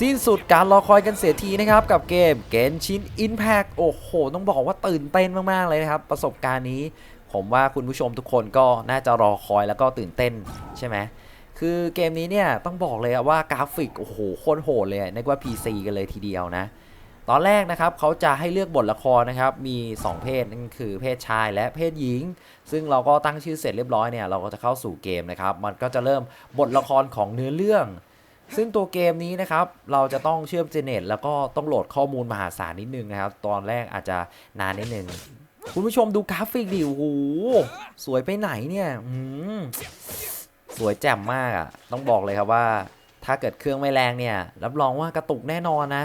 สิ้นสุดการรอคอยกันเสียทีนะครับ กับเกมเกนชินอินแพ t โอ้โห ต้องบอกว่าตื่นเต้นมาก ๆ เลยนะครับ ประสบการณ์นี้ ผมว่าคุณผู้ชมทุกคนก็น่าจะรอคอยแล้วก็ตื่นเต้นใช่ไหมคือเกมนี้เนี่ยต้องบอกเลยว่ากราฟิกโอ้โหโคตรโหดเลยนึกว่า PC กันเลยทีเดียวนะ ตอนแรกนะครับเขาจะให้เลือกบทละครนะครับมี 2 เพศนั่นคือเพศชายและเพศหญิง ซึ่งเราก็ตั้งชื่อเสร็จเรียบร้อยเนี่ยเราก็จะเข้าสู่เกมนะครับมันก็จะเริ่มบทละครของเนื้อเรื่อง ซึ่งตัวเกมนี้นะครับ เราจะต้องเชื่อมเจเน็ตแล้วก็ต้องโหลดข้อมูลมหาศาลนิดนึงนะครับ ตอนแรกอาจจะนานนิดนึง คุณผู้ชมดูกราฟิกดิโอ้โหสวยไปไหนเนี่ยอืมสวยแจ่มมากอะ่ะ ต้องบอกเลยครับว่า ถ้าเกิดเครื่องไม่แรงเนี่ย รับรองว่ากระตุกแน่นอนนะ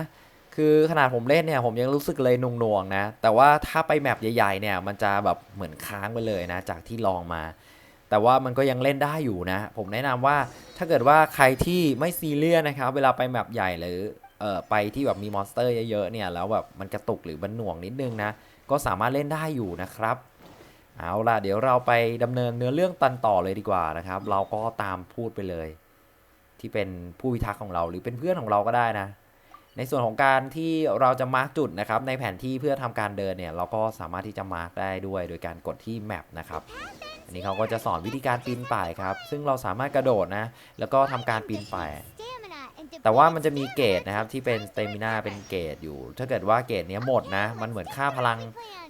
คือขนาดผมเล่นเนี่ย ผมยังรู้สึกเลยหน่วงๆนะ แต่ว่าถ้าไปแมปใหญ่ๆเนี่ย มันจะแบบเหมือนค้างไปเลยนะ จากที่ลองมา แต่ว่ามันก็ยังเล่นได้อยู่นะ ผมแนะนำว่าถ้าเกิดว่าใครที่ไม่ซีเรียสนะครับ เวลาไปแมปใหญ่หรือเอ่อไปที่แบบมีมอนสเตอร์เยอะๆเนี่ยแล้วแบบมันกระตุกหรือมันหน่วงนิดนึงนะก็สามารถเล่นได้อยู่นะครับเอาล่ะเดี๋ยวเราไปดำเนินเนื้อเรื่องตันต่อเลยดีกว่านะครับ เราก็ตามพูดไปเลย ที่เป็นผู้พิทักษ์ของเราหรือเป็นเพื่อนของเราก็ได้นะ ในส่วนของการที่เราจะมาร์กจุดนะครับ ในแผนที่เพื่อทำการเดินเนี่ยเราก็สามารถที่จะมาร์กได้ด้วย โดยการกดที่แมปนะครับ อันนี้เขาก็จะสอนวิธีการปีนป่ายครับ ซึ่งเราสามารถกระโดดนะ แล้วก็ทำการปีนป่าย แต่ว่ามันจะมีเกรดนะครับที่เป็นสเตมินาเป็นเกรดอยู่ ถ้าเกิดว่าเกรดเนี้ยหมดนะ มันเหมือนค่าพลัง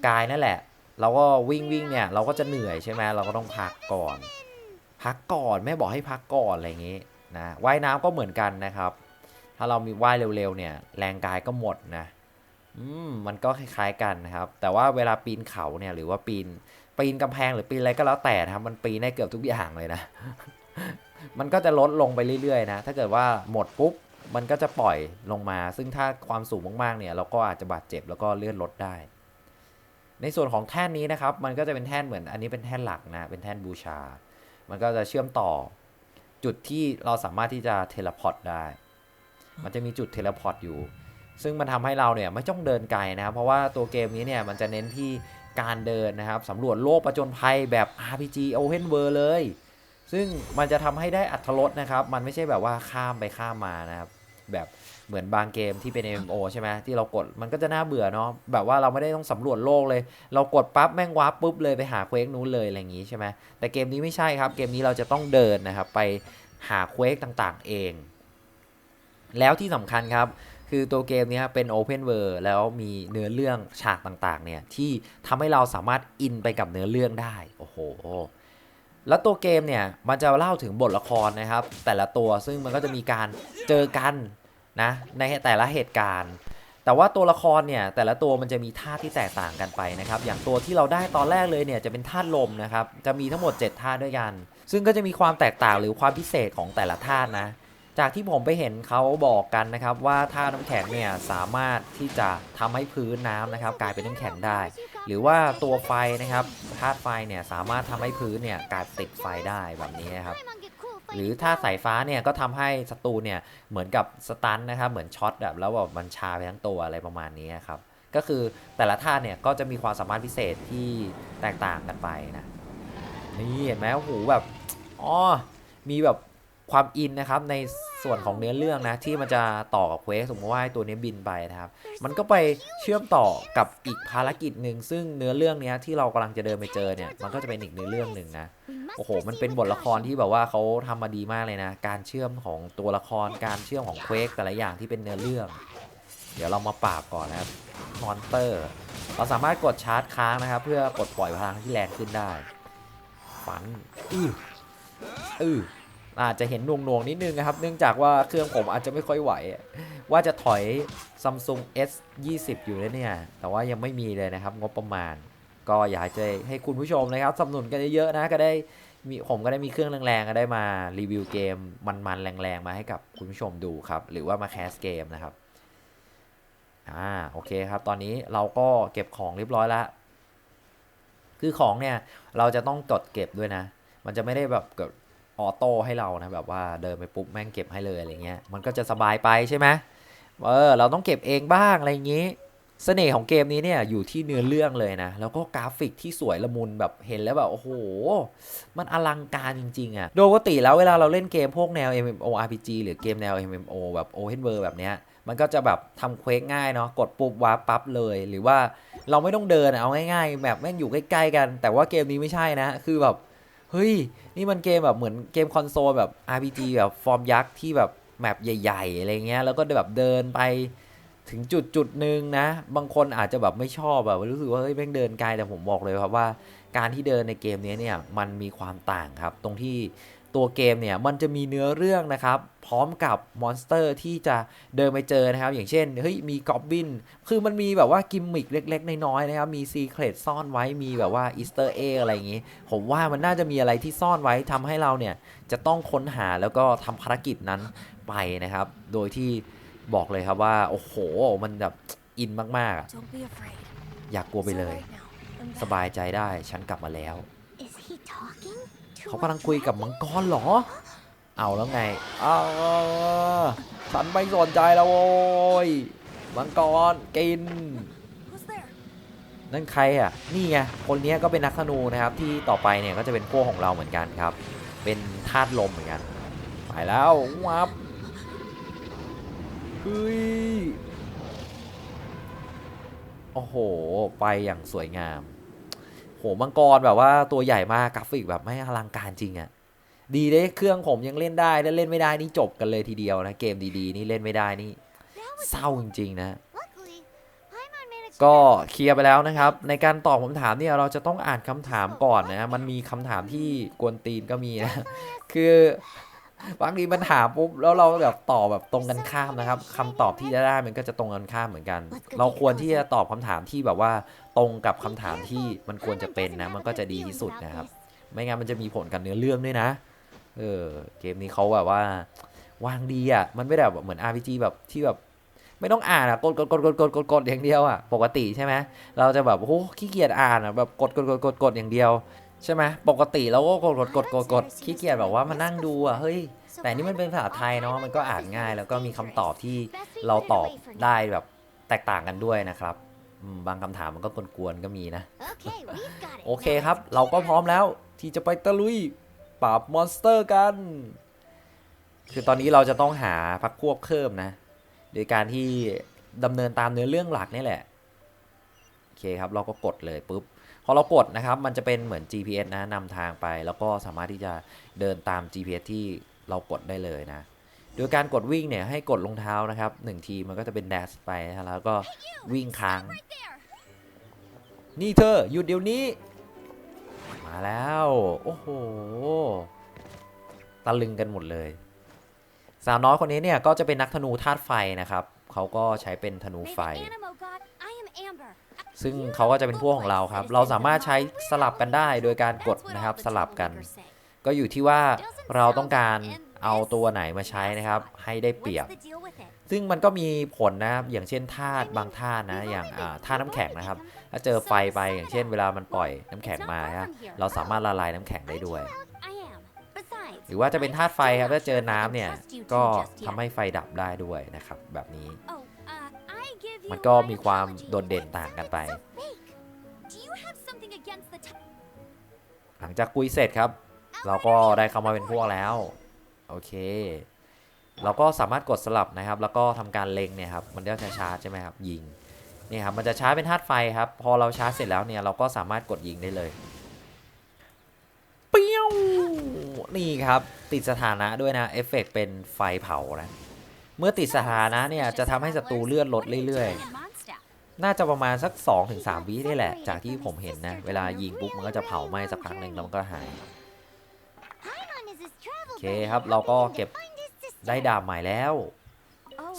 กายนั่นแหละ เราก็วิ่งวิ่งเนี่ยเราก็จะเหนื่อยใช่ไหมเราก็ต้องพักก่อน พักก่อนแม่บอกให้พักก่อนอะไรอย่างงี้นะว่ายน้ำก็เหมือนกันนะครับ ถ้าเรามีว่ายเร็วๆเนี่ยแรงกายก็หมดนะอืมมันก็คล้ายๆกันนะครับ แต่ว่าเวลาปีนเขาเนี่ยหรือว่าปีน ปีนกำแพงหรือปีนอะไรก็แล้วแต่นะครับมันปีนได้เกือบทุกอย่างเลยนะ มันก็จะลดลงไปเรื่อยๆนะ ถ้าเกิดว่าหมดปุ๊บมันก็จะปล่อยลงมา ซึ่งถ้าความสูงมากๆเนี่ยเราก็อาจจะบาดเจ็บแล้วก็เลื่อนลดได้ ในส่วนของแท่นนี้นะครับ มันก็จะเป็นแท่นเหมือนอันนี้เป็นแท่นหลักนะ เป็นแท่นบูชา มันก็จะเชื่อมต่อจุดที่เราสามารถที่จะเทเลพอร์ตได้ มันจะมีจุดเทเลพอร์ตอยู่ ซึ่งมันทำให้เราเนี่ยไม่ต้องเดินไกลนะครับเพราะว่าตัวเกมนี้เนี่ยมันจะเน้นที่ การเดินนะครับสำรวจโลกประจนภัยแบบ RPG Open World เลย ซึ่งมันจะทำให้ได้อัตรสนะครับ มันไม่ใช่แบบว่าข้ามไปข้ามมานะครับ แบบเหมือนบางเกมที่เป็น MMO ใช่ไหมที่เรากดมันก็จะน่าเบื่อเนาะแบบว่าเราไม่ได้ต้องสำรวจโลกเลย เรากดปั๊บแม่งวาร์ปปุ๊บเลยไปหาเควกนู้นเลยอะไรอย่างงี้ใช่ไหมแต่เกมนี้ไม่ใช่ครับเกมนี้เราจะต้องเดินนะครับไปหาเควกต่างๆเอง แล้วที่สำคัญครับ คือตัวเกมนี้เป็น Open World แล้วมีเนื้อเรื่องฉากต่างๆ เนี่ยที่ทำให้เราสามารถอินไปกับเนื้อเรื่องได้ โอ้โห แล้วตัวเกมเนี่ยมันจะเล่าถึงบทละครนะครับ แต่ละตัวซึ่งมันก็จะมีการเจอกันนะในแต่ละเหตุการณ์ แต่ว่าตัวละครเนี่ยแต่ละตัวมันจะมีท่าที่แตกต่างกันไปนะครับ อย่างตัวที่เราได้ตอนแรกเลยเนี่ยจะเป็นธาลมนะครับ จะมีทั้งหมด 7 ท่าด้วยกัน ซึ่งก็จะมีความแตกต่างหรือความพิเศษของแต่ละธานะ จากที่ผมไปเห็นเขาบอกกันนะครับว่าท่าน้ำแข็งเนี่ยสามารถที่จะทำให้พื้นน้ำนะครับกลายเป็นน้ำแข็งได้ หรือว่าตัวไฟนะครับธาตุไฟเนี่ยสามารถทำให้พื้นเนี่ยกลายติดไฟได้แบบนี้นะครับหรือถ้าสายฟ้าเนี่ยก็ทำให้ศัตรูเนี่ยเหมือนกับสตันนะครับเหมือนช็อตแบบแล้วแบบมันชาไปทั้งตัวอะไรประมาณนี้ครับก็คือแต่ละท่าเนี่ยก็จะมีความสามารถพิเศษที่แตกต่างกันไปนะนี่เห็นไหมโอ้โหแบบอ๋อมีแบบ ความอินนะครับในส่วนของเนื้อเรื่องนะที่มันจะต่อกับเควสสมมติว่าไอ้ตัวนี้บินไปนะครับ มันก็ไปเชื่อมต่อกับอีกภารกิจหนึ่งซึ่งเนื้อเรื่องเนี้ยที่เรากำลังจะเดินไปเจอเนี่ยมันก็จะเป็นอีกเนื้อเรื่องหนึ่งนะโอ้โห มันเป็นบทละครที่แบบว่าเขาทำมาดีมากเลยนะ การเชื่อมของตัวละครการเชื่อมของเควกแต่ละอย่างที่เป็นเนื้อเรื่อง เดี๋ยวเรามาปราบก่อนนะครับมอนเตอร์ เราสามารถกดชาร์จค้างนะครับ เพื่อกดปล่อยพลังที่แรงขึ้นได้ฝันอื้ออื้อ อาจจะเห็นหน่วงๆนิดนึงนะครับ เนื่องจากว่าเครื่องผมอาจจะไม่ค่อยไหว ว่าจะถอย Samsung S 20อยู่แล้วเนี่ย แต่ว่ายังไม่มีเลยนะครับ งบประมาณ ก็อยากจะให้คุณผู้ชมนะครับสนับสนุนกันเยอะๆนะก็ได้มีผมก็ได้มีเครื่องแรงๆก็ได้มารีวิวเกมมันๆแรงๆมาให้กับคุณผู้ชมดูครับ หรือว่ามาแคสเกมนะครับอ่าโอเคครับ ตอนนี้เราก็เก็บของเรียบร้อยแล้วคือของเนี่ยเราจะต้องกดเก็บด้วยนะ มันจะไม่ได้แบบกด ออโต้ให้เรานะแบบว่าเดินไปปุ๊บแม่งเก็บให้เลยอะไรเงี้ยมันก็จะสบายไปใช่ไหมเออเราต้องเก็บเองบ้างอะไรอย่างงี้เสน่ห์ของเกมนี้เนี่ยอยู่ที่เนื้อเรื่องเลยนะ แล้วก็กราฟิกที่สวยละมุนแบบเห็นแล้วแบบ โอ้โห มันอลังการจริง ๆอะ่ะโดยปกติแล้วเวลาเราเล่นเกมพวกแนว MMORPG หรือเกมแนว MMO แบบ Open World แบบเนี้ยมันก็จะแบบทำเควสง่ายเนาะกดปุ๊บวาร์ปปั๊บเลย หรือว่าเราไม่ต้องเดินเอาง่ายๆแบบแม่งอยู่ใกล้ๆกัน แต่ว่าเกมนี้ไม่ใช่นะ คือแบบ เฮ้ย นี่มันเกมแบบเหมือนเกมคอนโซลแบบ RPG แบบฟอร์มยักษ์ที่แบบแมปใหญ่ ๆ อะไรเงี้ย แล้วก็แบบเดินไปถึงจุดจุดหนึ่งนะ บางคนอาจจะแบบไม่ชอบแบบรู้สึกว่าเฮ้ยแม่งเดินไกลแต่ผมบอกเลยครับว่า การที่เดินในเกมนี้เนี่ยมันมีความต่างครับ ตรงที่ ตัวเกมเนี่ยมันจะมีเนื้อเรื่องนะครับ พร้อมกับมอนสเตอร์ที่จะเดินไปเจอนะครับ อย่างเช่นเฮ้ยมีกอบบิน คือมันมีแบบว่ากิมมิคเล็ก ๆ น้อยๆนะครับ มีซีเครตซ่อนไว้มีแบบว่าอีสเตอร์เออะไรอย่างงี้ ผมว่ามันน่าจะมีอะไรที่ซ่อนไว้ทำให้เราเนี่ย จะต้องค้นหาแล้วก็ทำภารกิจนั้นไปนะครับ โดยที่บอกเลยครับว่า โอ้โหมันแบบอินมากๆอะ Don't be afraid. อยากกลัวไปเลย It's all right now. I'm ส back. บายใจได้ฉันกลับมาแล้ว Is he talking? เขากำลังคุยกับมังกรเหรอ เอาแล้วไงอ้าฉันไม่สนใจแล้วโว้ยมังกรกิน นั่นใครอะ นี่ไง คนนี้ก็เป็นนักธนูนะครับ ที่ต่อไปเนี่ยก็จะเป็นพวกของเราเหมือนกันครับ เป็นธาตุลมเหมือนกัน ไปแล้ววับเฮ้ย โอ้โห ไปอย่างสวยงาม โหมังกรแบบว่าตัวใหญ่มากกราฟิกแบบไม่อลังการจริงอะ่ะดีเด้เครื่องผมยังเล่นได้แล้วเล่นไม่ได้นี่จบกันเลยทีเดียวนะเกมดีๆนี่เล่นไม่ได้นี่เศร้าจริงๆนะ ก็เคลียร์ไปแล้วนะครับ ในการตอบคำถามเนี่ยเราจะต้องอ่านคำถามก่อนนะ มันมีคำถามที่กวนตีนก็มีนะ คือ บางทีมันถามปุ๊บแล้วเราแบบตอบแบบตรงกันข้ามนะครับคำตอบที่จะได้มันก็จะตรงกันข้ามเหมือนกัน เราควรที่จะตอบคำถามที่แบบว่าตรงกับคำถามที่มันควรจะเป็นนะ มันก็จะดีที่สุดนะครับ ไม่งั้นมันจะมีผลกับเนื้อเรื่องด้วยนะ เออ เกมนี้เขาแบบว่า วางดีอะ มันไม่ได้แบบเหมือน RPG แบบที่แบบไม่ต้องอ่านอะ กดกดกดกดกดกดกดอย่างเดียวอะ ปกติใช่ไหม เราจะแบบโอ้โหขี้เกียจอ่านอะแบบกดกดกดกดกดอย่างเดียว ใช่ไหมปกติเราก็กดกดกดกดกดขี้เกียจแบบว่ามานั่งดูอะเฮ้ยแต่นี่มันเป็นภาษาไทยเนาะมันก็อ่านง่าย แล้วก็มีคำตอบที่เราตอบได้แบบแตกต่างกันด้วยนะครับอืมบางคำถามมันก็กวนๆก็มีนะ Okay, we've got it. โอเคครับ เราก็พร้อมแล้วที่จะไปตะลุยปราบมอนสเตอร์กัน คือตอนนี้เราจะต้องหาพักพวกเพิ่มนะ โดยการที่ดำเนินตามเนื้อเรื่องหลักนี่แหละ โอเคครับ เราก็กดเลยปุ๊บ พอเรากดนะครับ มันจะเป็นเหมือน GPS นะนำทางไป แล้วก็สามารถที่จะเดินตาม GPS ที่เรากดได้เลยนะ โดยการกดวิ่งเนี่ยให้กดลงเท้านะครับหนึ่งทีมันก็จะเป็นแดชไปนะแล้วก็วิ่งค้าง นี่เธอหยุดเดี๋ยวนี้ มาแล้ว โอ้โหตะลึงกันหมดเลย สาวน้อยคนนี้เนี่ยก็จะเป็นนักธนูธาตุไฟนะครับ เขาก็ใช้เป็นธนูไฟ ซึ่งเขาก็จะเป็นพวกของเราครับ เราสามารถใช้สลับกันได้โดยการกดนะครับสลับกัน ก็อยู่ที่ว่าเราต้องการเอาตัวไหนมาใช้นะครับ ให้ได้เปรียบ ซึ่งมันก็มีผลนะครับ อย่างเช่นธาตุบางธาตุนะ อย่างธาตุน้ำแข็งนะครับ ถ้าเจอไฟไปอย่างเช่น เวลามันปล่อยน้ำแข็งมาฮะเราสามารถละลายน้ำแข็งได้ด้วย หรือว่าจะเป็นธาตุไฟครับ ถ้าเจอน้ำเนี่ย ก็ทำให้ไฟดับได้ด้วยนะครับ แบบนี้ มันก็มีความโดดเด่นต่างกันไป หลังจากคุยเสร็จครับ เราก็ได้เข้ามาเป็นพวกแล้ว โอเค เราก็สามารถกดสลับนะครับ แล้วก็ทำการเล็งเนี่ยครับ มันก็จะชาร์จใช่ไหมครับ ยิง นี่ครับ มันจะชาร์จเป็นธาตุไฟครับ พอเราชาร์จเสร็จแล้วเนี่ย เราก็สามารถกดยิงได้เลย เปี้ยว นี่ครับ ติดสถานะด้วยนะ เอฟเฟกต์เป็นไฟเผานะ เมื่อติดสถานะเนี่ยจะทำให้ศัตรูเลือดลดเรื่อยๆ น่าจะประมาณสัก 2-3 วินี่แหละ จากที่ผมเห็นนะ เวลายิงปุ๊บมันก็จะเผาไหม้สักพักหนึ่งแล้วมันก็หาย โอเคครับเราก็เก็บได้ดาบใหม่แล้ว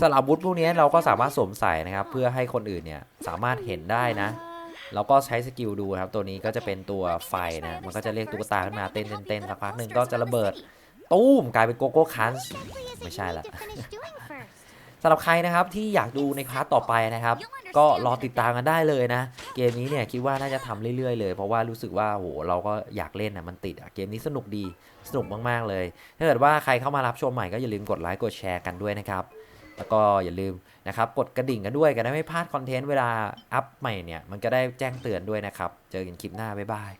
สลับวุธพวกนี้เราก็สามารถสวมใส่นะครับ เพื่อให้คนอื่นเนี่ยสามารถเห็นได้นะเราก็ใช้สกิลดูครับ ตัวนี้ก็จะเป็นตัวไฟนะ มันก็จะเรียกตุ๊กตาขึ้นมาเต้นเต้นเต้นสักพักหนึ่งก็จะระเบิด ตู้มกลายเป็นโกโก้คันส์ Exactly as ไม่ if ใช่ you ละ need to finish doing first. สำหรับใครนะครับที่อยากดูในพาร์ทต่อไปนะครับ ก็รอติดตามกันได้เลยนะ เกมนี้เนี่ยคิดว่าน่าจะทำเรื่อยๆเลย เพราะว่ารู้สึกว่าโหเราก็อยากเล่นนะมันติดอะเกมนี้สนุกดีสนุกมากๆเลย ถ้าเกิดว่าใครเข้ามารับชมใหม่ก็อย่าลืมกดไลค์กดแชร์กันด้วยนะครับแล้วก็อย่าลืมนะครับกดกระดิ่งกันด้วยกันได้ไม่พลาดคอนเทนต์เวลาอัพใหม่เนี่ยมันก็ได้แจ้งเตือนด้วยนะครับ เจอกันคลิปหน้าบ๊ายบาย